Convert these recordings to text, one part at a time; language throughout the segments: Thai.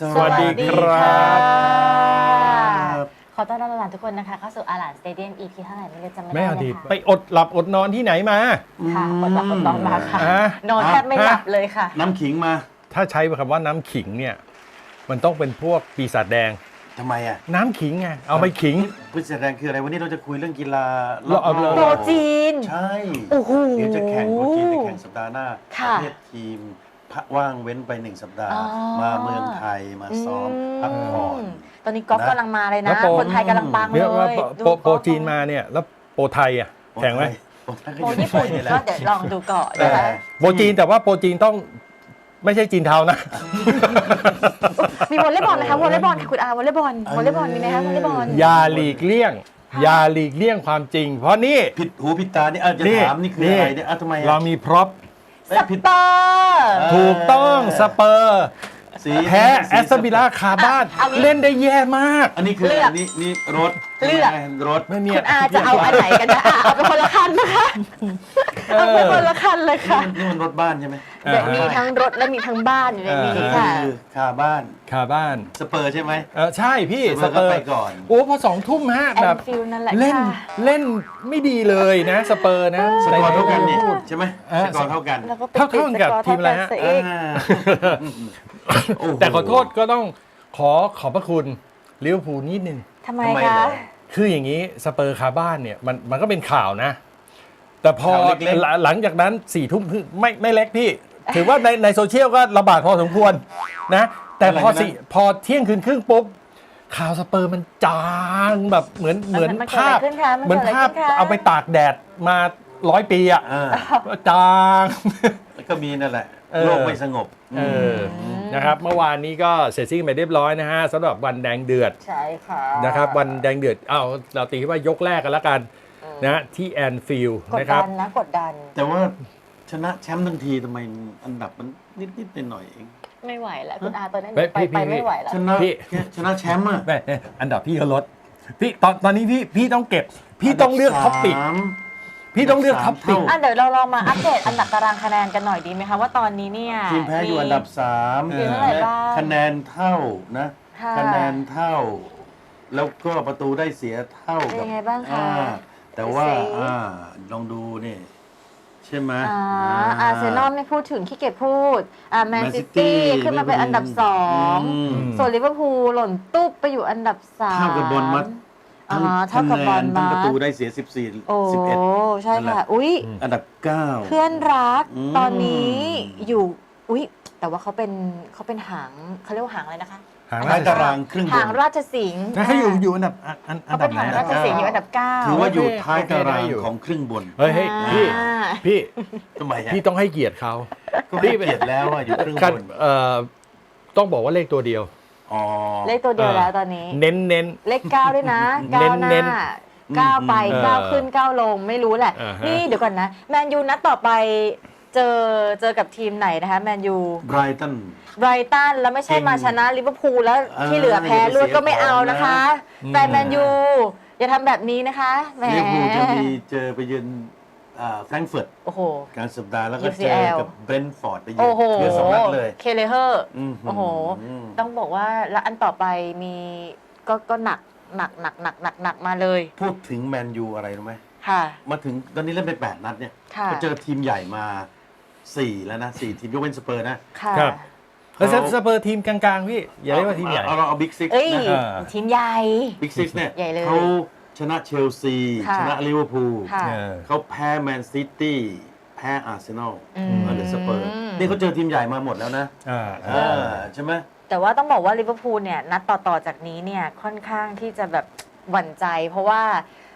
สวัสดีครับ ขอต้อนรับหลานๆทุกคนนะคะ เข้าสู่อาหลานสเตเดียม EP เท่าไหร่ไม่รู้จำไม่ไม่ได้เอาเลดียไปค่ะอดหลับอดนอนที่ไหนมา ค่ะอดหลับอดนอนมาค่ะ อะ นอนแทบไม่หลับเลยค่ะ น้ำขิงมาถ้าใช้คำว่าน้ำขิงเนี่ย มันต้องเป็นพวกปีศาจแดง ทำไมอะน้ำขิงไงเอาไปขิงพุทธแสดงคืออะไรวันนี้เราจะคุยเรื่องกีฬาเราเอารอบโปรจีน ใช่โอ้โหเดี๋ยวจะแข่งโปรจีนจะแข่งสัปดาห์หน้าค่ะประเภททีม พักว่างเว้นไปหนึ่งสัปดาห์ อ๋อ มาเมืองไทยมาซ้อมพักผ่อน มตอนนี้กอล์ฟนะ กำลังมาเลยแล้นะวโปร คนไทยกำลังปังเลเรียกว่ายโปรดูโปรโปรกอล์ฟจีนมาเนี่ยแล้วโปรไทยอะแข่งไหมโปรไทยโปรญี่ปุ่นนี่แหละก็เดี๋ยวลองดูก่อนแต่นะคะโปรจีนแต่ว่าโปรจีนต้องไม่ใช่จีนเทานะ มีวอลเลย์บอลไหมคะวอลเลย์บอลค่ะคุณอาวอลเลย์บอลวอลเลย์บอลมีไหมคะวอลเลย์บอล อย่าหลีกเลี่ยง อย่าหลีกเลี่ยงความจริง เพราะนี่ ผิดหูผิดตานี่เออจะนี่ถามนี่คืออะไรเนี่ยอะทำไมอะ เรามีพร็อพเอ้ สยผิดเปอร์เออถูกต้องสเปอร์ สีแพ้แอสตันวิลล่าคาบ้าน เอางี้ เล่นได้แย่มาก อันนี้คือเลือกอันนี้นี่รถเลือก รถ ไม่มีคุณอาจะเอาอันไหนกันนะอะเอาไปคนละคันนะคะเอาไปคนละคันเลยค่ะนี่มันรถบ้านใช่ไหมเดี๋ยวมีทั้งรถและมีทั้งบ้านอยู่ในนี้นี่ค่ะ คือคาบ้านคาบ้าน สเปอร์ใช่ไหม เออใช่พี่สสเปเปออร์ร์ก็ไปก่อน โอ้พอสองทุ่มฮะแอแบนบฟิลนั่นแหละเล่นค่ะ เล่นไม่ดีเลยนะสเปอร์นะ สกอร์เท่ากันนี่พูดใช่ไหมเออ สกอร์เท่ากันแล้วก็ไปเท่าเท่ากับติดสกอทีมอะไรฮะ เท่ากันซอีก อ่าโโห แต่ขอโทษก็ต้องขอขอบพระคุณลิเวอร์พูลนิดนึง ทำไมทำไมคะเหรอคืออย่างนี้สเปอร์คาบ้านเนี่ยมันมันก็เป็นข่าวนะ แต่พอข่าวเล็กๆ หลังหลังจากนั้นสี่ทุ่มครึ่งไม่ไม่เล็กพี่ ถือว่าในในโซเชียลก็ระบาดพอสมควรนะ แต่พอสี่พอเที่ยงคืนครึ่งปุ๊บ ข่าวสเปอร์มันจางแบบเหมือนเหมือนมันเกิดภาอะไรพขึ้นคะมันเหมือนเกิดอะไรภาพขึ้นคะ เอาไปตากแดดมาร้อยปีอะอ่าจาง แล้วก็มีนั่นแหละ เออ โลกไม่สงบเออนะครับเมื่อวานนี้ก็เสร็จสิ้นไปเรียบร้อยนะฮะสำหรับวันแดงเดือดใช่ค่ะนะครับ วันแดงเดือดเอาเราตีว่ายกแรกกันแล้วกันนะที่แอนฟิลด์กดนะครัดับนนะกดดัน แต่ว่าชนะแชมป์ทั้งทีทำไมอันดับมันนิดนิดๆหน่อยๆเอง ไม่ไหวแล้วคุณอาตอนนั้นเฮ้ยไปพี่ไปพี่ ไม่ไหวแล้ว ชนะพี่ชนะแชมป์อะแม่เนี่ยอันดับพี่ก็ลดพี่ตอนตอนนี้พี่พี่ต้องเก็บพี่ต้องเลือกท็อปปิกสาม พี่ต้องเลือกท็อปปิกสามอะเท่าเดี๋ยวเราลองมาอัปเดตอันดับตารางคะแนนกันหน่อยดีไหมคะว่าตอนนี้เนี่ย ทีมแพ้อยู่อันดับสามมีเท่าไหร่และบ้างคะแนนเท่านะ ค่ะ คะแนนเท่า แล้วก็ประตูได้เสียเท่าเป็นกับยังไงบ้างคะ อ่แต่ว่าดูสิอ่าลองดูนี่ใช่ไหมอ่าอาร์เซนอลไม่พูดถึงขี้เกียจพูดอ่าแมน Man ซิ City ตี้ขึ้นมาเป็นอันดับสองอืมส่วนลิเวอร์พูลหล่นตุ๊บไปอยู่อันดับสามเท่ากับบอลมัด อ่าเท่ากับบอลทั้งมัประตูดได้เสีย 14 โอ้11ใช่นั่นแหค่ะละอุ้ยอันดับ 9 เพื่อนรักอืม ตอนนี้อยู่ อุ้ยแต่ว่าเขาเป็นเขาเป็นหางเขาเรียกว่าหางอะไรนะคะหางท้ายราชตารางครึ่งบหางนราชสิงห์ถ้าเขาอยู่อยู่อันดับอันอันอันเขาดัเป็บนไหนหางนะราชสิงห์อยู่อันดับเก้าถือว่าอยู่โอเคท้ายตารางโอเคได้อยู่ของครึ่งบนเฮ้ยเฮ้ยพี่ อ่า พี่ทำไมอะพี่ต้องให้เกียรติเขาก็ไม่เกลียดแล้วอะอยู่ครึ่งกันบนเอ่อต้องบอกว่าเลขตัวเดียว อ๋อ เลขตัวเดียวแล้วตอนนี้ เน้นเน้น เลขเก้าด้วยนะเก้าหเน้น้านเก้าไปเออเก้าขึ้นเก้าลงไม่รู้แหละ อ่าฮะ นี่เดี๋ยวก่อนนะ แมนยูนัดต่อไปเจอเจอกับทีมไหนนะคะแมนยูไบรตัน ไบรตันแล้วไม่ใช่จริงมาชนะลิเวอร์พูลแล้วเออที่เหลือแพ้อย่าไปรวดก็ไม่เสียเอาของนะนะคะแฟนแมนยูอย่าทำแบบนี้นะคะแหม ลิเวอร์พูลจะมีเจอไปเยือนอ่า แฟรงก์เฟิร์ตโอ้โห กลางสัปดาห์แล้วก็ UCL เจอกับเบรนท์ฟอร์ดไปเยืโอ้โหเยือนสองนัดเลย เคเลเฮอร์อืมโอ้โหอืมต้องบอกว่าแล้วอันต่อไปมีก็ก็หนักหนักหนักหนักหนักหนักมาเลยพูดถึงแมนยูอะไรรู้ไหมค่ะ มาถึงตอนนี้เล่นไป 8 นัดเนี่ยค่ะ ก็เจอทีมใหญ่มา 4 แล้วนะ 4 ทีมยกเว้นสเปอร์นะค่ะ ครับ แล้วสเปอร์ทีมกลางๆพี่อย่าเรียกว่าทีมใหญ่ เอาเราเอาบิ๊กซิกเอ้ย นะเออทีมใหญ่ บิ๊กซิกเนี่ยใหญ่เลย เขา ชนะเชลซี ค่ะชนะลิเวอร์พูลค่ะเออ เขาแพ้แมนซิตี้แพ้อาร์เซนอลอืมหรือสเปอร์นี่เขาเจอทีมใหญ่มาหมดแล้วนะอ่าเออ่าอใช่ไหม แต่ว่าต้องบอกว่าลิเวอร์พูลเนี่ยนัดต่อ ๆ จากนี้เนี่ยค่อนข้างที่จะแบบหวั่นใจ เพราะว่า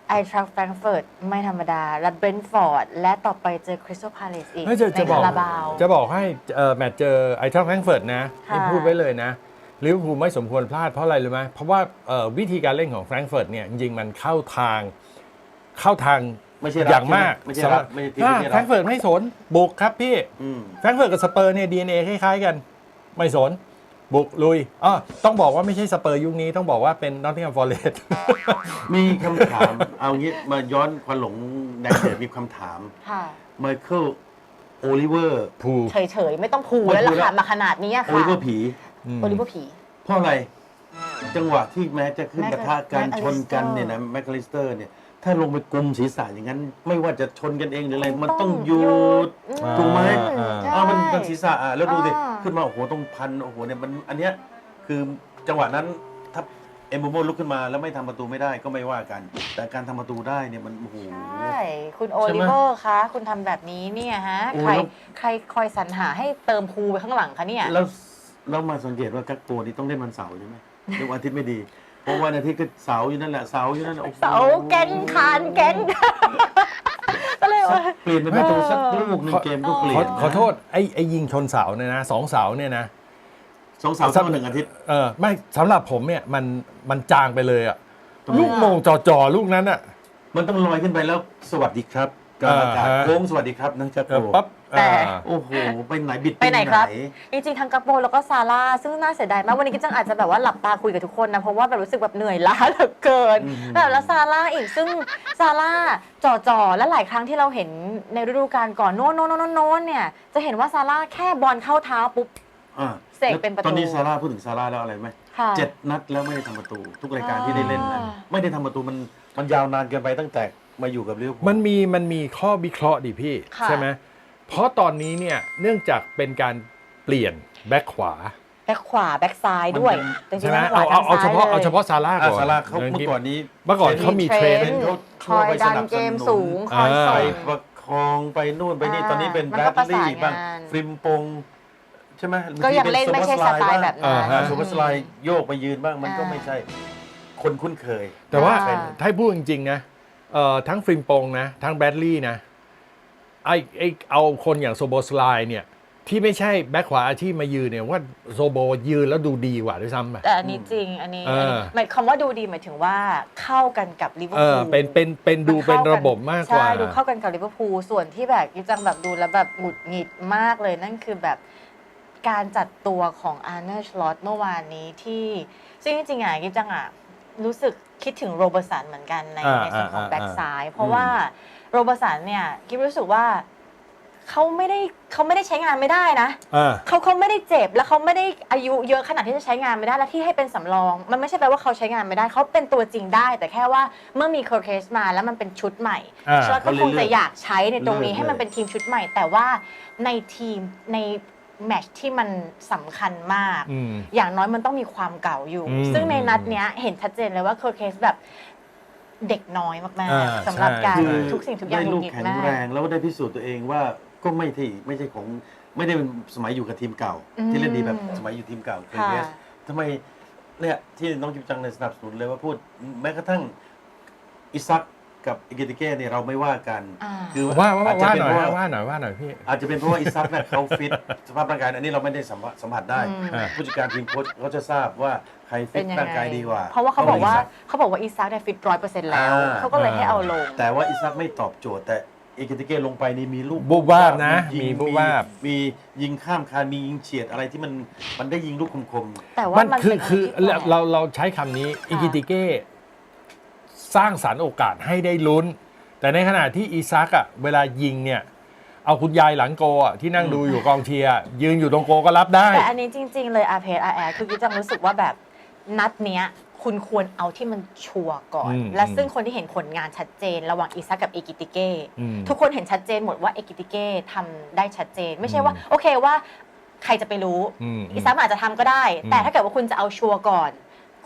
ไอทรัคแฟรงเฟิร์ตไม่ธรรมดา และเบรนท์ฟอร์ด และต่อไปเจอคริสตัลพาเลสอีกไม่จะในจะบอก คาราบาว จะบอกให้เอ่อแมตช์เจอไอทัลแฟรงก์เฟิร์ตนะค่ะ นี่พูดไว้เลยนะ ลิเวอร์พูลไม่สมควรพลาดเพราะอะไรรู้ไหมเพราะว่าเอ่อวิธีการเล่นของแฟรงก์เฟิร์ตเนี่ยจริงๆมันเข้าทางเข้าทางไม่ใช่รับอย่างมากไม่ใช่รับไม่ใช่ทีมอ่าไม่ใช่แฟรรังก์เฟิร์ตไม่สนบุกครับพี่อืมแฟรงก์เฟิร์ตกับสเปอร์เนี่ยดีเอคล้ายๆกัน ไม่สนบุกลุยอ๋อต้องบอกว่าไม่ใช่สเปอร์ยุคนี้ต้องบอกว่าเป็นนอตติงแฮมฟอร์เรสต์มีคำถาม เอางี้มาย้อนควันหลงแดงเดือดมีคำถามค่ะไมเคิลโอลิเวอร์พูเฉยๆ ไม่ต้องพูแล้วล่ะค่ะมาขนาดนี้อะโอค่ะลิเวอร์ผี โอลิเวอร์ผีโเพราะอะไร จังหวะที่แม้จะขึ้นกระทะกันแม็กชนกันอลิสเตอร์เนี่ยนะแมคคาลิสเตอร์เนี่ย ถ้าลงไปกลุมศีรษะอย่างนั้น ไม่ว่าจะชนกันเองหรืออะไร มันต้องหยุดอืถูกไหมอ่าใช่อ้าวมันมันศีรษะอะแล้วดูดิอ่าขึ้นมาโอ้โหต้องพันโอ้โหเนี่ยมันอันเนี้ยคือจังหวะนั้นถ้าเอมโบโมลุกขึ้นมาแล้วไม่ทำประตูไม่ได้ก็ไม่ว่ากัน แต่การทำประตูได้เนี่ยมันโอ้โหใช่คุณโอใช่ไหมลิเวอร์คะคุณทำแบบนี้เนี่ยฮะโอ้ใครแล้วใครคอยสรรหาให้เติมภูไปข้างหลังคะเนี่ยแล้ว เรามาสังเกตว่ากักโปนี่ต้องเล่นวันเสาร์ใช่ไหมเรียกว่าอาทิตย์ไม่ดี เพราะวันอาทิตย์ก็เสาร์อยู่นั่นแหละเสาร์อยู่นั่นแหละโอ้โหเสาแก๊งคานแก๊งก็เลยว่า เปลี่ยนเป็นประตูสักลูกหนึ่งเกมก็เปลี่ขยอนขอโทษไอ้ไอ้ยิงชนเสาเนี่ยนะสองเสาเนี่ยนะสองเสาร์เท่าหนึ่งอาทิตย์ เออไม่สำหรับผมเนี่ยมันมันจางไปเลยอะทำไมลูกโมงจ่อๆลูกนั้นอะมันต้องลอยขึ้นไปแล้วสวัสดีครับ กลางอากาศอ่าฮะโค้งสวัสดีครับนักจักรเออโปปั๊บแต่อ่าโอ้โหไปไหนบิดไปไหนครับ จริงๆทั้งกัปโปแล้วก็ซาร่าซึ่งน่าเสียดายมากวันนี้กิจังอาจจะแบบว่าหลับตาคุยกับทุกคนนะ เพราะว่าแบบรู้สึกแบบเหนื่อยล้าเหลือเกินแบบแล้วซาร่าอีกซึ่งซาร่าจ่อๆและหลายครั้งที่เราเห็นในฤดูกาลก่อนโน้นโน้นโน้นโน้นเนี่ยจะเห็นว่าซาร่าแค่บอลเข้าเท้าปุ๊บอ่าเสกเป็นประตูตอนนี้ซาร่าพูดถึงซาร่าแล้วอะไรไหมค่ะเจ็ดนัดแล้วไม่ได้ทำประตู ทุกรายการอ่าที่ได้เล่นนะไม่ได้ทำประตูมันมันยาวนานเกินไปตั้งแต่ มาอยู่กับลิเวอร์พูล มันมีมันมีข้อวิเคราะห์ดิพี่ ค่ะ ใช่ไหมเพราะตอนนี้เนี่ยเนื่องจากเป็นการเปลี่ยนแบ็คขวาแบ็คขวาแบ็คซ้ายด้วยจริใช่งไหมๆแบ็คขวาเอาเอาเอาเฉพาะทงซ้ยลยเอาเฉพาะซาร่าอ่าก่อนซาร่าเขาเมื่อก่อนนี้เมื่อก่อนเขามีเทรนมีเขาคอยดันเกมสูงคอยส่ไปงประคองไปนู่นไปนี่อ่าตอนนี้เป็นมันแบก็ดประลี่สานบ้างงาน ฟริมปงใช่ไหมก็ยังเล่นไม่ใช่สไตล์แบบนั้น อ่าฮะ ซูเปอร์สไลด์โยกไปยืนบ้างมันก็อ่าไม่ใช่ คนคุ้นเคยแต่ว่าอ่า ถ้าให้พูดจริงๆนะ เอ่อทั้งฟริมปงนะทั้งแบดลี่นะไอไอเอาคนอย่างโซโบสไลน์เนี่ยที่ไม่ใช่แบ็คขวาอาชีพมายืนเนี่ยว่าโซโบยืนแล้วดูดีกว่าด้วยซ้ำไป แต่อันนี้จริง อันนี้เอออันนี้หมายคำว่าดูดีหมายถึงว่าเข้ากันกับลิเวอร์เอพูอลเป็นเป็นเป็นดูมันเป็นข้ากัระบบมากกว่า ใช่ดูเข้ากันกับลิเวอร์พูลส่วนที่แบบกิฟจังแบบดูแล้วแบบหงุดหงิดมากเลยนั่นคือแบบการจัดตัวของอาร์เนอร์ชลอตเมื่อวานนี้ที่ซึ่งจริงๆอะกิฟจังอะรู้สึก คิดถึงโรเบอร์สันเหมือนกันในอ่าในส่วนของอ่าแบ็กอ่าซ้ายเพราะว่าโรเบอร์สันเนี่ยกิฟรู้สึกว่าเขาไม่ได้เขาไม่ได้ใช้งานไม่ได้นะอ่า เขาเขาไม่ได้เจ็บแล้วเขาไม่ได้อายุเยอะขนาดที่จะใช้งานไม่ได้และที่ให้เป็นสำรอง มันไม่ใช่แปลว่าเขาใช้งานไม่ได้เขาเป็นตัวจริงได้ แต่แค่ว่าเมื่อมีเคอร์เคสมาแล้วมันเป็นชุดใหม่อ่าชลอตก็คงจะอยากใช้ในตรงนี้เลือกเลย ให้มันเป็นทีมชุดใหม่ แต่ว่าในทีมใน แมตชที่มันสำคัญมาก อืม อย่างน้อยมันต้องมีความเก่าอยู่ อืมซึ่งในนัดเนี้ยเห็นชัดเจนเลยว่าเคอร์เคสแบบเด็กน้อยมากอ่าๆสำหรับใช่ การคือทุกสิ่งทุกอย่างได้หงุลูดกหงิดแข็งมากแรงแล้วได้พิสูจน์ตัวเองว่าก็ไม่ที่ไม่ใช่ของไม่ได้เป็นสมัยอยู่กับทีมเก่า อืมที่เล่นดีแบบสมัยอยู่ทีมเก่าเคค่ะ เสทำไมเนี่ยที่น้องจิบจังในยสนับสนุนเลยว่าพูดแม้กระทั่งอิซัก กับอิกิติเก้เนี่ยเราไม่ว่ากัน อ่า คือว่าว่าอาจจะว่าเป็นหน่อยเพราะว่าว่าหน่อยว่าหน่อยพี่ อาจจะเป็นเพราะว่าอิซักเนี่ยเขาฟิตสภาพร่างกายอันนี้เราไม่ได้สัมผัสสัมผัสได้ อืม อ่า ผู้จัดการทีมโค้ชเขาจะทราบว่าใครฟิเป็ตนยังร่างไงกายดีกว่าเพราะว่าเขาบอกว่าซักเขาบอกว่าอีซักเนี่ยฟิตร้อยเปอร์เซ็นต์แล้ว อ่า เขาก็เลยให้เอาลง แต่ว่าอิซักไม่ตอบโจทย์แต่อิกิติเก้ลงไปนี่มีลูกบูบวาบนะยิงมีบูบวาบ มียิงข้ามคานมียิงเฉียดอะไรที่มันมันได้ยิงลูกคมแต่ว่ามันมันคือเป็นคือที่แปลก เราเราใช้คำนี้อิกิติเก้ สร้างสารรค์โอกาสให้ได้ลุ้น แต่ในขณะที่อีซักอะเวลายิงเนี่ย เอาคุณยายหลังโกอะที่นั่งดูอยู่กองเชียร์ยืนอยู่ตรงโกก็รับได้ แต่อันนี้จริง ๆ เลยอาเพสอาแอคือกิ๊บจังรู้สึกว่าแบบนัดเนี้ยคุณควรเอาที่มันชัวร์ก่อน อืมและซึ่งคนที่เห็นผลงานชัดเจน ระหว่างอีซักกับเอกิติเก้อืมทุกคนเห็นชัดเจนหมดว่าเอกิติเก้ทำได้ชัดเจน ไม่ใช่ว่าอืมโอเคว่าใครจะไปรู้อืม อีซักอาจจะทำก็ได้อืมแต่ถ้าเกิดว่าคุณจะเอาชัวร์ก่อน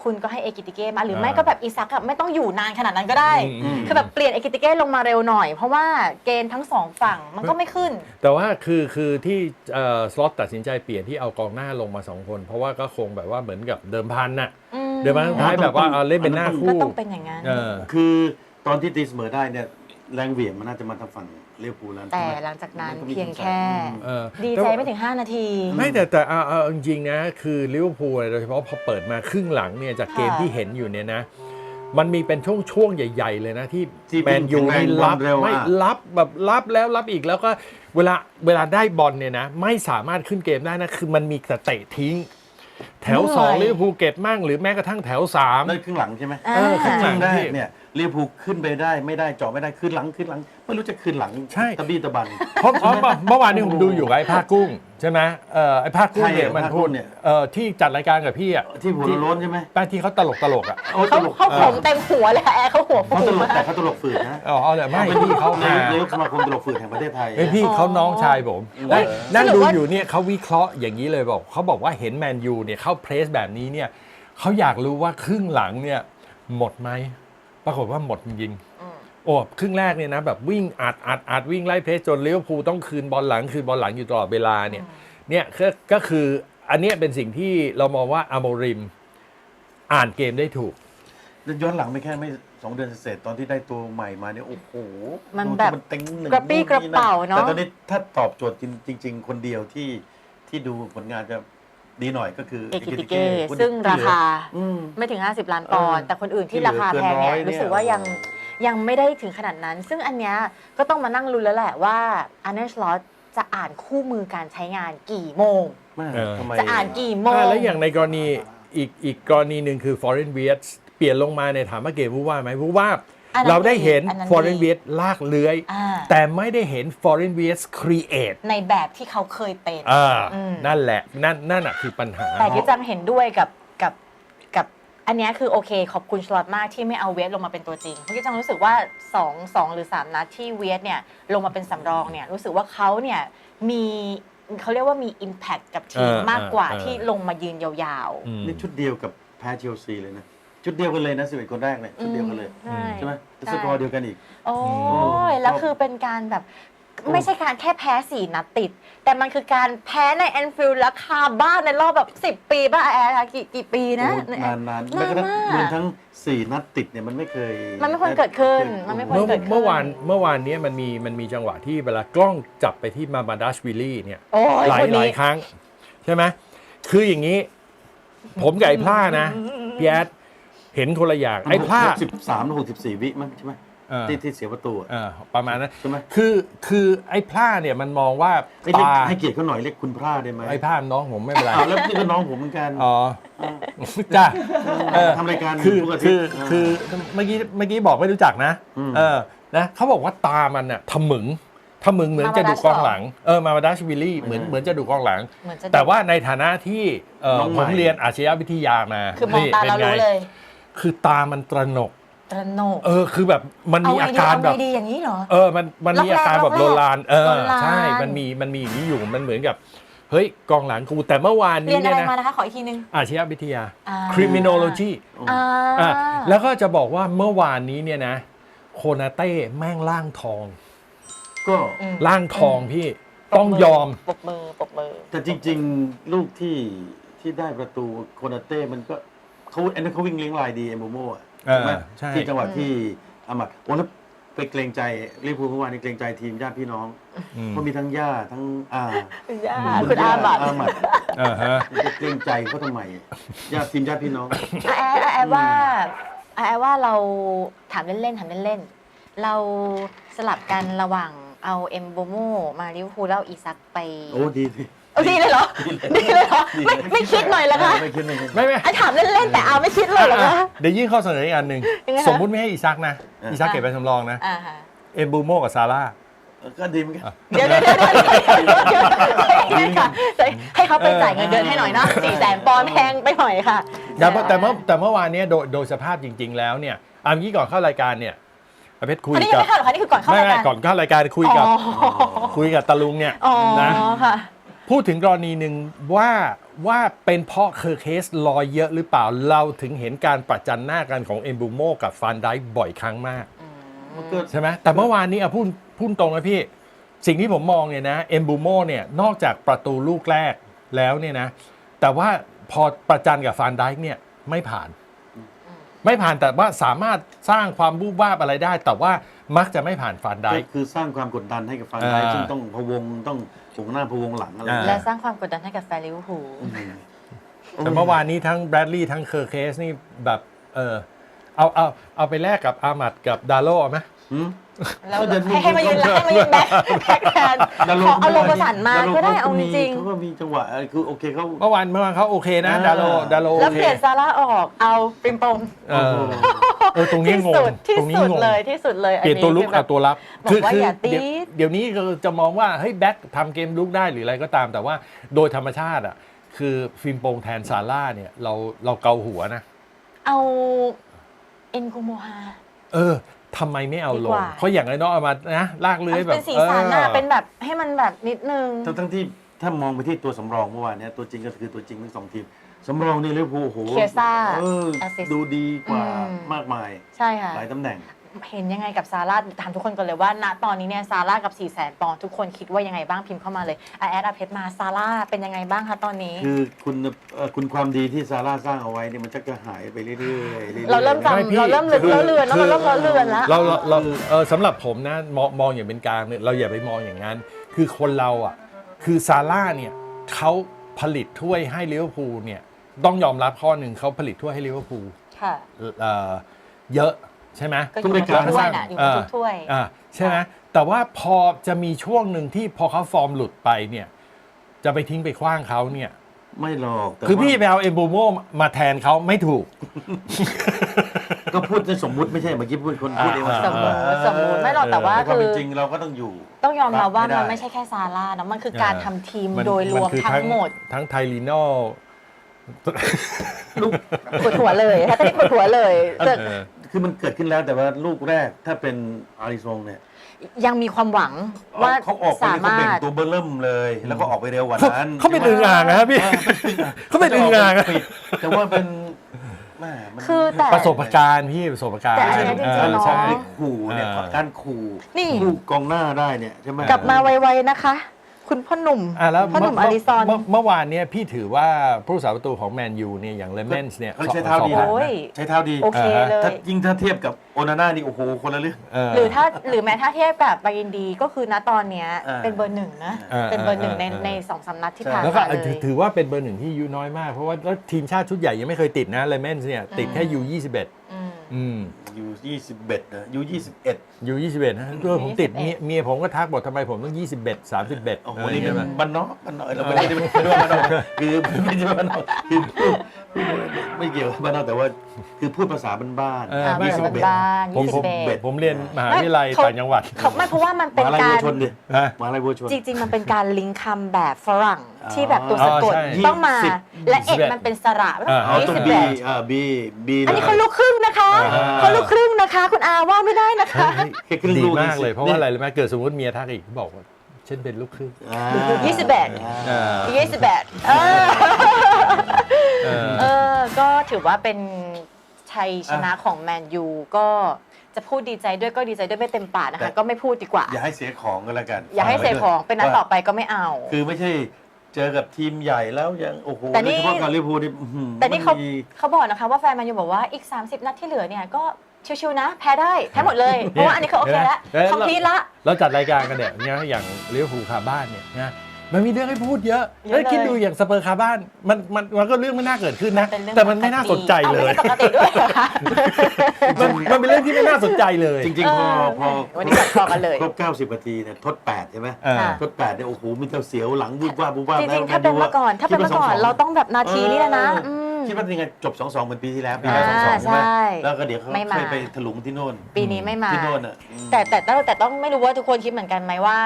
คุณก็ให้เอกิติเก้มาหรือไม่อ่าก็แบบอีซักอะไม่ต้องอยู่นานขนาดนั้นก็ได้ อืม คือแบบเปลี่ยนเอกิติเก้ลงมาเร็วหน่อย เพราะว่าเกณฑ์ทั้งสองฝั่งมันก็ไม่ขึ้น แต่ว่าคือคือที่สล็อตตัดสินใจเปลี่ยนที่เอากองหน้าลงมาสองคน เพราะว่าก็คงแบบว่าเหมือนกับเดิมพันน่ะอืมเดิมพันสุดท้ายแบบว่าเอาเล่นเป็นหน้าก็คู่ต้องเป็นอย่างนั้น เออๆคือตอนที่ตีเสมอได้เนี่ย แรงเหวี่ยงมันน่าจะมาทางฝั่งเลี้ยวภูลแล้วแต่ใช่ไมหลังจากนั้นมัก็มีเพียงแค่เออดีแต่ใจว่าไม่ถึง 5 นาที ไม่แต่แต่เอาเอาจริงๆนะ คือลิเวอร์พูลโดยเฉพาะพอเปิดมาครึ่งหลังเนี่ยจากเกมค่ะ ที่เห็นอยู่เนี่ยนะ มันมีเป็นช่วงช่วงๆใหญ่ ๆ เลยนะ ที่ที่แมนยูวิ่นี่งแรงรับบอลเร็วไม่อะรับแบบรับแล้วรับอีกแล้วก็เวลาเวลาได้บอลเนี่ยนะ ไม่สามารถขึ้นเกมได้นะ คือมันมีแต่เตะทิ้ง แถวสองเหนื่อยลิเวอร์พูลเก็บมั่งหรือแม้กระทั่งแถวสามนั่นครึ่งหลังใช่ไหมอ่า เออครึ่งหลัครึ่งแรกเนี่ยลิ เวอร์พูลขึ้นไปได้ไม่ได้เจาะไม่ได้ขึ้นหลังขึ้นหลัง ไม่รู้จะขึ้นหลังใช่ ตะบี้ตะบัน เพราะเพราะเมื่อวานนี้ผมดูอยู่กับไอ้ภาคกุ้งใช่ไหมเออไอ้ภาคกุ้งเนี่ยใช่มันภาคกุ้พูดงเนี่ย เออที่จัดรายการกับพี่อะที่หัวโล้นใช่ไหมป้าที่เขาตลกตลกๆอะโอ้ตเขาลกเขาผมเต็มหัวเลยแอร์เขาหัวเขาฟูตลกมากแต่เขาตลกฝืนนะอ๋อแต่ไม่พี่เขานาหายนายกสมาคมตลกฝืนแห่งประเทศไทยเฮ้ยพี่เขาน้องชายผมเออ นั่งดูอยู่เนี่ยเขาวิเคราะห์อย่างนี้เลยบอกเขาบอกว่าเห็นแมนยูเนี่ยเข้าเพรสแบบนี้เนี่ยเขาอยากรู้ว่าครึ่งหลังเนี่ยหมดไหม ปรากฏว่าหมดจริงๆโอ้ครึ่งแรกเนี่ยนะแบบวิ่งอัดอัดอัดวิ่งไล่เพรสจนลิเวอร์พูลต้องคืนบอลหลังคืนบอลหลังอยู่ตลอดเวลาเนี่ยเนี่ยก็ก็คืออันเนี้ยเป็นสิ่งที่เรามองว่าอโมริมอ่านเกมได้ถูกย้อนหลังไม่แค่ไม่สองเดือนเสร็จตอนที่ได้ตัวใหม่มาเนี่ยโอ้โหมันดูแบบมันเต็งหนึ่งกระปี้กระเป๋าเนอะแต่ตอนนี้ถ้าตอบโจทย์จริง ๆ คนเดียวที่ที่ดูผลงานจะ ดีหน่อยก็คือเอกิติเกคนซึ่งราคาอืม ไม่ถึง 50 ล้านปอนด์เออแต่คนอื่นที่ที่เหลืราอคาแพงเนี่ยเกินร้อยเนี่ยรู้สึกว่ายังยังไม่ได้ถึงขนาดนั้น ซึ่งอันเนี้ยก็ต้องมานั่งลุ้นแล้วแหละว่าอันเนชลอตจะอ่านคู่มือการใช้งานกี่โมง แม่เออ ทำไม จะอ่านกี่โมง อ่าแล้วอย่างในกรณีอีกอีกกรณีหนึ่งคือ foreign v i e t เปลี่ยนลงมาในถามว่าเกมผู้ว่าไหมผู้ว่าอันนั้น เราได้เห็นอันนั้น foreign ดี v i e t ลากเลื้อยอ่าแต่ไม่ได้เห็น foreign v i e t create ในแบบที่เขาเคยเป็นอ่าอืมนั่นแหละ นั่นนั่นน่ะคือปัญหา แต่ที่จังเห็นด้วยกับกับกับอันเนี้ยคือโอเค ขอบคุณชลอตมากที่ไม่เอาเวทลงมาเป็นตัวจริงเพราะที่จังรู้สึกว่า 2 2 หรือ 3 นัดที่เวทเนี่ยลงมาเป็นสำรองเนี่ยรู้สึกว่าเขาเนี่ยมีเขาเรียกว่ามี Impact กับทีมเออมากกว่าเออที่ลงมายืนยาวอืมนี่ชุดเดียวกับแพ้เชลซีเลยนะ ชุดเดียวกันเลยนะสิบเอ็ดคนแรกเนี่ยๆชุดเดียวกันเลยอืมใช่ไหมใช่สกอร์เดียวกันอีก โอ้มยแล้วคือเป็นการแบบไม่ใช่การแค่แพ้สี่นัดติด แต่มันคือการแพ้ในแอนฟิลด์และคาบ้านในรอบแบบสิบ10ปีป่ะแอร์กี่กี่ปีนะ โอ้นานนานนานแม้กระทั่งมากรวมทั้งสี่นัดติดเนี่ยมันไม่เคยมันไม่ควรเกิดขึ้นมันไม่ควร เมื่อเกิดขึ้น เมื่อวานเมื่อวานเนี้ยมันมีมันมีจังหวะที่เวลากล้องจับไปที่มามาดัชวิลลี่เนี่ย โอ้ยหลายคนหลานี้ยครั้ง ใช่ไหมคืออย่างนี้ ผมกับไอ้พล่านะพี่แอด เห็นคนละอย่างไอ้พล่าสิบสามหกสิบสี่วิมั้งใช่ไหมเออที่ที่เสียประตูอะเออประมาณนั้นใช่ไหมคือคือไอ้พล่าเนี่ยมันมองว่าให้เรียกตาให้เกียรติเขาหน่อยเรียกคุณพระได้ไหมไอ้พล่าน้องผมไม่เป็นไรอ้าวแล้วนี่ก็น้องผมเหมือนกันอ๋อจ้ะเออทำรายการคือทุกอาทิคืตอย์คือเมื่อกี้เมื่อกี้บอกไม่รู้จักนะอืมเออนะเขาบอกว่าตามันน่ะทะมึงทะมึงเหมือนจะดูกองหลังเออมามาดัชวิลลี่เหมือนเหมือนจะดูกองหลังเหมือนจะแต่ว่าในฐานะที่เอ่อน้องใหผม่มเรียนอาชญาวิทยามาคือมองตาป็นเราไงรู้เลย คือตามันตระหนก ตระหนกเออคือแบบมันเอามีไงอาดีการเอาแบบไงดีอย่างนี้เหรอ เออ มัน มันมีอาการแบบล็โลอกแรกลาน เออโลลานใช่มันมี มันมีอย่างนี้อยู่ มันเหมือนกับ เฮ้ย กองหลังกู แต่เมื่อวานเรีนี้ยนอะเนี่ยไรนะ มานะคะ ขออีกทีนึง อาชญาวิทยา อ่า criminology อ่าอะแล้วก็จะบอกว่าเมื่อวานนี้เนี่ยนะ โคนาเต้แม่งล่างทอง ก็อืมล่างทองพี่ ต้องยอม ปรบมือปรบมือแต่จริง ๆ ลูกที่ที่ได้ประตูโคนาเต้มันก็ เขาอันนั้นเขาวิ่งเลี้ยงลายดีเอมโบโมอะเออไหมใช่ ที่จังหวะที่อามัดโอ้แล้วไปเกรงใจลิเวอร์พูลเมื่อวานนี้เกรงใจทีมญาติพี่น้องอืมเพราะมีทั้งย่าทั้งอาคุณย่าคุณอาบัตอามัดเออฮะ จะเกรงใจเขาทำไมญาติทีมญาติพี่น้อง แอร์แอร์ว่าแอร์ว่าเราถามเล่นๆถามเล่นๆ เราสลับกันระหว่างเอาเอ็มโบโมมาลิเวอร์พูลแล้วเอาอีซักไป โอ้ดีสิ เอาดีเลยเหรอดีเลยเหรอไม่ไม่คิดหน่อยเหรอคะไม่คิดไม่คิด ไม่ไม่ไอะถามเล่นๆแต่เอาไม่คิดเลยเหรอคะอะเดี๋ยวยื่นข้อเสนออีกอันหนึ่งยังไงคะ สมมุติไม่ให้อีซักนะอะอีซักเก็บไปสำรองนะ อ่าฮะเอมบูโมกับซาร่า ก็ดีเหมือนกัน เดี๋ยวเดี๋ยวเดี๋ยวเดี๋ยวเดี๋ยวให้ค่ะให้เขาไปจ่ายเงินเดือนให้หน่อยเนาะสี่แสนปอนด์แพงไปหน่อยค่ะแต่เมื่อแต่เมื่อแต่เมื่อวานเนี้ยโดยโดยสภาพจริง ๆ แล้วเนี่ยอันนี้ก่อนเข้ารายการเนี่ยอาเพชรคุยอันนี้ยังกับไม่เข้าเหรอคะนี่คือก่อนเข้าไม่รายไม่การก่อนเข้ารายการคุยกับ อ๋อคุยกับตาลุงเนี่ยอ๋อนะค่ะ พูดถึงกรณีหนึ่งว่าว่าเป็นเพราะเคอร์เคสลอยเยอะหรือเปล่าเราถึงเห็นการประจันหน้ากันของเอมบูโมกับฟานไดค์บ่อยครั้งมากมันก็ใช่ไหมแต่เมื่อวานนี้อะพูดพูดตรงนะพี่ สิ่งที่ผมมองเนี่ยนะเอมบูโมเนี่ยนอกจากประตูลูกแรกแล้วเนี่ยนะ แต่ว่าพอประจันกับฟานไดค์เนี่ยไม่ผ่าน ไม่ผ่านแต่ว่าสามารถสร้างความบูบวาบอะไรได้ แต่ว่ามักจะไม่ผ่านฟานไดก็ค์คือสร้างความกดดันให้กับฟันได้อ่าซึ่งต้องพะวงต้อง ผงหน้าพะวงหลังอะไรอ่าและสร้างความกดดันให้กับแฟนลิเวอร์พูลอืมแต่เมื่อวานนี้ทั้งแบรดลีย์ทั้งเคอร์เคสนี่แบบ เออเอาเอาเอาไปแลกกับอามัดกับดาโลเอาไหมหืม แล้วก็เดินให้ให้มายืนให้มายืนแบ็คแบ็คแทนดาโลขอเอาโลประสานมาดโลก็ได้ขเอาจริงเขาก็มีจังหวะอะไรคือโอเคเขา เมื่อวานเมื่อวานเขาโอเคนะอ่าดาโลดาโลๆโอแล้วเคเปลี่ยนซาร่าออกเอาปิมปองเออเออตรงนี้ที่งงสุดที่ตรงนี้สุดงงเลยที่สุดเลยเปลี่ยนตัวลุกอัเอาตัวรับบอกว่าอย่าตีเดี๋ยวดเดี๋ยวนี้ก็จะมองว่าเฮ้ยแบ็คทำเกมลุกได้หรืออะไรก็ตาม แต่ว่าโดยธรรมชาติอะคือฟิล์มโปงแทนซาร่าเนี่ยเราเราเกาหัวนะ เอาเอ็นกูโมฮา เออ ทำไมไม่เอาลดีง กว่า เพราะอย่างน้อยๆเอามานะลากเลื้อยแบบเป็นสีสันน่ะออ เป็นแบบให้มันแบบนิดนึง ทั้งทั้งที่ถ้ามองไปที่ตัวสำรองเมื่อวานเนี้ยตัวจริงก็คือตัวจริงทั้งสองทีมสำรองนี่ลิเวอร์พูลโอ้โหเคียซ่าเออ assist ดูดีกว่าอืม มากมาย ใช่ค่ะ หลายตำแหน่ง เห็นยังไงกับซาร่าถามทุกคนกันเลยว่าณตอนนี้เนี่ยซาร่ากับ4ี่แสนปอนด์ทุกคนคิดว่ายังไงบ้างพิมพ์เข้ามาเลยไอแอดอาเพชรมาซาร่าเป็นยังไงบ้างคะตอนนี้ คือคุณเอ่อคุณความดีที่ซาร่าสร้างเอาไว้เนี่ยมันจะหายไปเรื่อยๆเรื่อยๆ เราเริ่มไม่จำพี่ เราเริ่มลึกคือ เราเลือนแล้วเราเริ่มเราเลือนแล้ว เราเราเราเออสำหรับผมนะมองมองอย่างเป็นกลางเนี่ยเราอย่าไปมองอย่างนั้น คือคนเราอะ คือซาร่าเนี่ยเขาผลิตถ้วยให้ลิเวอร์พูลเนี่ยต้องยอมรับข้อหนึ่งเขาผลิตถ้วยให้ลิเวอร์พูลค่ะ เอ่อเยอะ ใช่ไหมก็อยู่กับทุกถ้วยน่ะอยู่กับทุกถ้วย อ่าใช่ไหมแต่ว่าพอจะมีช่วงหนึ่งที่พอเขาฟอร์มหลุดไปเนี่ย จะไปทิ้งไปคว้างเขาเนี่ย ไม่หรอกแต่คือพี่ว่าไปเอาเอมโบโมมาแทนเขาไม่ถูก ก็พูดในสมมุติไม่ใช่เมื่อกี้พูดคนพูดเองว่าสมมติสมมติไม่หรอกแต่ว่าแต่ความคืเป็นอจริงเราก็ต้องอยู่ ต้องยอมรับว่าไม่ได้มันไม่ใช่แค่ซาร่านะมันคือการทำทีมมันโดยรวมนคือทั้งหมดทั้งไทลีโนลูกปวดหัวเลยถ้าตอนนี้ปวดหัวเลยแต่เออ คือมันเกิดขึ้นแล้วแต่ว่าลูกแรกถ้าเป็นอาริซงเนี่ยยังมีความหวังว่าเขาออกไปสาเขามาเบ่งรถ ตัวเบอร์เริ่มเลย แล้วก็ออกไปเร็วกว่าเขานั้นเขาเป็นอึ่งอ่างนะครับพี่เขาเป็นอึ่งอ่างอะปิดแต่ว่าเป็นแม่มันคือแต่ ประสบการณ์พี่ประสบการณ์แต่อันเนี้ยจริงๆเออเนาะใช่ไอ้ขู่เนี่ยอ่าการขู่นี่ขู่กองหน้าได้เนี่ยใช่ไหม กลับมาไวๆนะคะ คุณพ่อหนุ่มอะแล้วพ่อหนุ่มเมื่อาริซอน เมื่เมื่อวานเนี่ยพี่ถือว่าผู้รักษาประตูของแมนยูเนี่ยอย่างเลเมนส์เนี่ยเขาใช้เท้าดีสนะองโอ้ย ใช้เท้าดี โอเคเลถ้าย ยิ่งถ้าเทียบกับโอนาน่านี่โอ้โหคนละเรื่องเออหรือถ้าหรือแม้ถ้าเทียบกับบายินดีก็คือณตอนเนี้ยอ่า เป็นเบอร์หนึ่งนะ อ่าเป็นเบอร์หนึ่งในอ่าอ่าในสองสามนัดที่ใช่ผ่านแล้วก็มาเลถือย ถือว่าเป็นเบอร์หนึ่งที่อายูน้อยมาก เพราะว่าแล้วทีมชาติชุดใหญ่ยังไม่เคยติดนะเลเมนส์เนี่ยติดแค่ยูยี่สิบเอ็ดอืม อืม ยูยี่สิบเอ็ดนะยูยี่สิบเอ็ดยูยี่สิบเอ็ดนะด้วยผมติด21เมียเมียผมก็ทักบอกทำไมผมต้องยี่สิบเอ็ดสามสิบเอ็ดโอ้โหเออนี่ใช่ไหมบ้านนอกบ้านนอกเราไม่ได้ไม่ได้ว่าบ้านนอกคือไม่ใช่บ้านนอกคือพูดพูดไม่เกี่ยวกับบ้านนอกแต่ว่าคือพูดภาษาบ้านเอออ่าไม่เบอผมร์บ้านผมยี่ผสิมบเอ็ด ผมเรียนมหาวิทยาลัยไม่เขา ต่างจังหวัดเขาไม่เพราะว่ามันๆเป็นมหาลัยกาบัวรชนดิฮะมหาลัยบัวชน จริง ๆ มันเป็นการลิงก์คำแบบฝรั่งอ๋อ ที่แบบตัวสะกดอ๋อใช่ต้องมา ยี่สิบ และเอก21มันเป็นสระอ่าอ๋อยี่ตัวสิบบีแปดอ่าบีบีอันนี้เขาลูกครึ่งนะคะอ่า เขาลูกครึ่งนะคะ คุณอาว่าไม่ได้นะคะ แค่ครึ่งดีลูกมากเลยเพราะว่าอะไรรู้ไหมเกิดสมมติเมียทักอีกบอกว่าฉันเป็นลูกครึ่งอ่ายี่สิบแปด อ่ายี่สิบแปดเออเออ เออ ก็ถือว่าเป็นชัยชนะของแมนยูก็จะพูดดีใจด้วยก็ดีใจด้วยไม่เต็มปากนะคะ ก็ไม่พูดดีกว่า อย่าให้เสียของก็แล้วกันอย่าให้เสียของเป็นนัดต่อไปก็ไม่เอา คือไม่ใช่ เจอกับทีมใหญ่แล้วยังโอ้โหแต่นี่โดยเฉพาะกับลิเวอร์พูลนี่อื้อหือแต่นี่เขาไม่มีเขาบอกนะคะว่าแฟนแมนยูบอกว่าอีก 30 นัดที่เหลือเนี่ยก็ชิวๆนะ แพ้ได้แพ้หมดเลย เพราะว่าอันนี้เขาโอเคแล้วเอ๊ะคอมพลีทละเราจัดรายการกันเนี่ยเนี่ยอย่างเลี้ยวภูลคาบ้านเนี่ยนะ มันมีเรื่องให้พูดเยอะเยอะแล้วคิดเลย ดูอย่างสเปอร์คาบ้าน มันมันมันก็เรื่องไม่น่าเกิดขึ้นนะ เป็นเรื่องแต่มันไม่น่าสนใจอ้าวเลไม่ยใช่ปกติด้วยเหรอคะ มันมันเป็นเรื่องที่ไม่น่าสนใจเลย จริง ๆ พอเออพอวันนี้จัดพอกันเลย ครบ 90นาทีเนี่ยทด 8 ใช่ไหมเออค่ะทด 8เนี่ยโอ้โหมีแต่เสียวหลังบูบว่าบบูบว่าจริงๆ ถ้าเป็นเมื่อก่อน ถ้าเป็นเมื่อก่อน เราต้องแบบนาทีนี้แล้วนะอืม คิดว่ายังไงจบ 2-2เหมือนปีที่แล้วปีแล้วอ่า2-2ใช่ไหมใช่แล้วก็เดี๋ยวเขาไม่มา ค่อยไปถลุงที่โน่นปีนี้ไม่มา ที่โน่นอะอืม แต่แต่แต่แต่ต้องไม่รู้ว่าทุกคนคิดเหมือนกันไหมว่า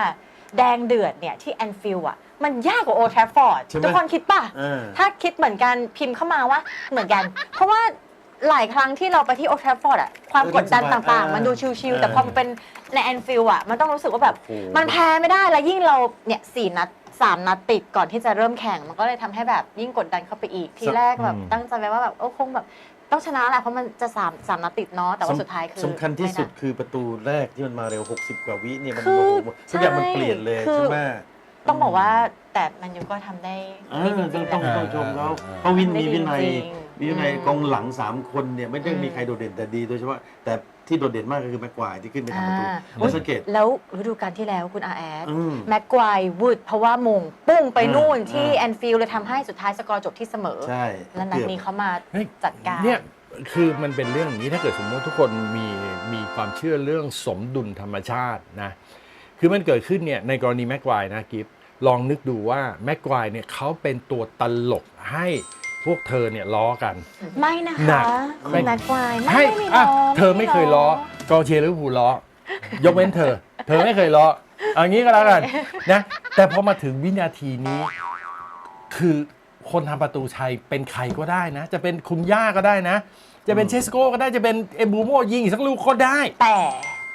แดงเดือดเนี่ยที่แอนฟิลด์อะมันยากกว่าโอ t ทรฟฟอร์ดใช่ไหมทุกคนคิดป่ะ เออ ถ้าคิดเหมือนกันพิมพ์เข้ามาว่าเหมือนกัน เพราะว่าหลายครั้งที่เราไปที่โอ t ทรฟฟอร์ดอะความกดดันต่างๆ มันดูชิวๆแต่พอมันเป็นในแอนฟิลด์อะมันต้องรู้สึกว่าแบบ โอ้โห มันแพ้ไม่ได้แล้วยิ่งเราเนี่ยสี่นัดสามนัดติดก่อนที่จะเริ่มแข่ง มันก็เลยทำให้แบบยิ่งกดดันเข้าไปอีกทีแรกแบบอืมตั้งใจไว้ว่าแบบเออคงแบบ ต้องชนะแหละเพราะมันจะสามสามนัดติดเนาะแต่ว่าสุดท้ายคือสำคัญที่สุดไม่นะ คือประตูแรกที่มันมาเร็ว 60 กว่าวิเนี่ยมันคือโอ้โหทุกอย่างมันเปลี่ยนเลยคือ ใช่ไหม ต้องบอกว่าแต่มันยูก็ทำได้เอดีอจริต้องงๆต้องแหละ ต้องชมเขาเออเพราะวินได้มีดีวินัยจริงมีวินัยอืมกองหลัง3คนเนี่ยไม่ได้มีอืมใครโดดเด่นแต่ดีโดยเฉพาะแต่ ที่โดดเด่นมากก็คือแม็กควายที่ขึ้นไปทำประตูอ่า แล้วสังเกต แล้วฤดูกาลที่แล้วคุณอาแอดอืมแม็กควายวูดเพราะว่ามงปุ้งไปอืมนู่นที่อืมแอนฟิลด์เลยทำให้สุดท้ายสกอร์จบที่เสมอ ใช่แล้วนัดเกือบ นี้เขามาเฮ้ย จัดการ เนี่ยคือมันเป็นเรื่องอย่างนี้ถ้าเกิดสมมติว่าทุกคนมีมีความเชื่อเรื่องสมดุลธรรมชาตินะคือมันเกิดขึ้นเนี่ยในกรณีแม็กควายนะกิฟลองนึกดูว่าแม็กควายเนี่ยเขาเป็นตัวตลกให้ พวกเธอเนี่ยล้อกัน ไม่นะหนัคะกคุณนัดควายไม่ให้ไม่มีอะล้อเธอไม่เคยล้อกองเชียร์ลิเวอร์พูลล้อยกเว้นเธอ เธอไม่เคยล้อเอางี้ก็แล้วกันนะแต่พอมาถึงวินาทีนี้ คือคนทำประตูชัยเป็นใครก็ได้นะ จะเป็นคุณย่าก็ได้นะ จะเป็นเชสโก้ก็ได้จะเป็นเอมบูโมยิงอีกสักลูกก็ได้ แต่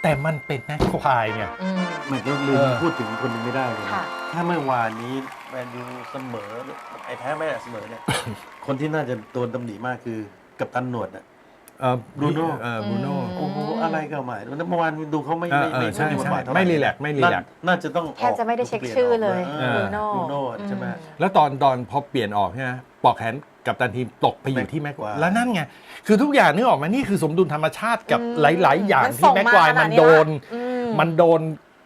แต่มันเป็นแม็กควายไงอืมไม่ต้องลืมเออ พูดถึงคนหนึงไม่ได้เลยค่ะ ถ้าเมื่อวานนี้แมนยูเสมอไอ้แพ้ไม่ได้เสมอเนี่ย คนที่น่าจะโดนตำหนิมากคือกัปตันหนวดอะ เออ Bruno เออ Bruno โอ้โหอะไรก็ไม่รู้นะเมื่อวานดูเขาไม่เออไม่เออใช่มีบทบาทเท่าหไม่รีแลกซ์ไม่รีแลกซ์น่าน่าจะต้องแทบจะไม่ได้เช็คชื่อเลยเออ Bruno บรูโน่ใช่ไหมแล้วตอนตอนพอเปลี่ยนออกใช่ไหมปลอกแขนกับตันทีมตกไปอยู่ที่แม็กควายแม็กควายแล้วนั่นไง คือทุกอย่างนึกออกมานี่คือสมดุลธรรมชาติกับอืมหลาย ๆ อย่างมันที่ส่งแม็กควายมาขนามัดนนี้โดนละอืมมันโดน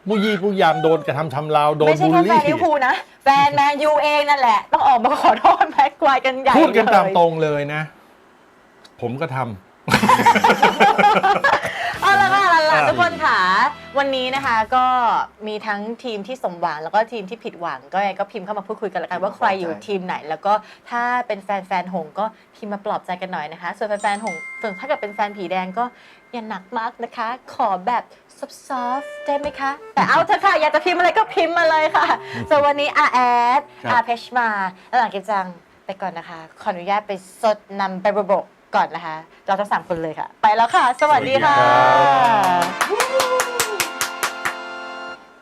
ผู้ยี่ผู้ยามโดนกระทำชำเราโดนไม่ใช่บูลแค่แฟลี่นลิเวอร์พูลนะแฟนแมนยูเองนั่นแหละ ต้องออกมาขอโทษแม็กควายกันใหญ่พูดกันตามเลยตรงเลยนะ ผมก็ทำเอาละค่ะหลานอ่าๆทุกคนค่ะ วันนี้นะคะก็มีทั้งทีมที่สมหวังแล้วก็ทีมที่ผิดหวัง ก็ยังไงก็พิมพ์เข้ามาพูดคุยกันละกันว่าใครอยู่ทีมไหน แล้วก็ถ้าเป็นแฟนแฟนๆหงส์ก็พิมพ์มาปลอบใจกันหน่อยนะคะ ส่วนแฟนๆหงส์ส่วนถ้าเกิดเป็นแฟนผีแดงก็อย่าหนักมากนะคะ ขอแบบซอฟๆได้ไหมคะ แต่เอาเถอะค่ะอยากจะพิมพ์อะไรก็พิมพ์มาเลยค่ะส่วนวันนี้อาแอดครับ อาเพชมาแล้วหลังเก็บจังไปก่อนนะคะ ขออนุญาตไปสดนำไปบกก่อนนะคะ เราทั้งสามคนเลยค่ะ ไปแล้วค่ะ สวัสดีค่ะ สวัสดีครับ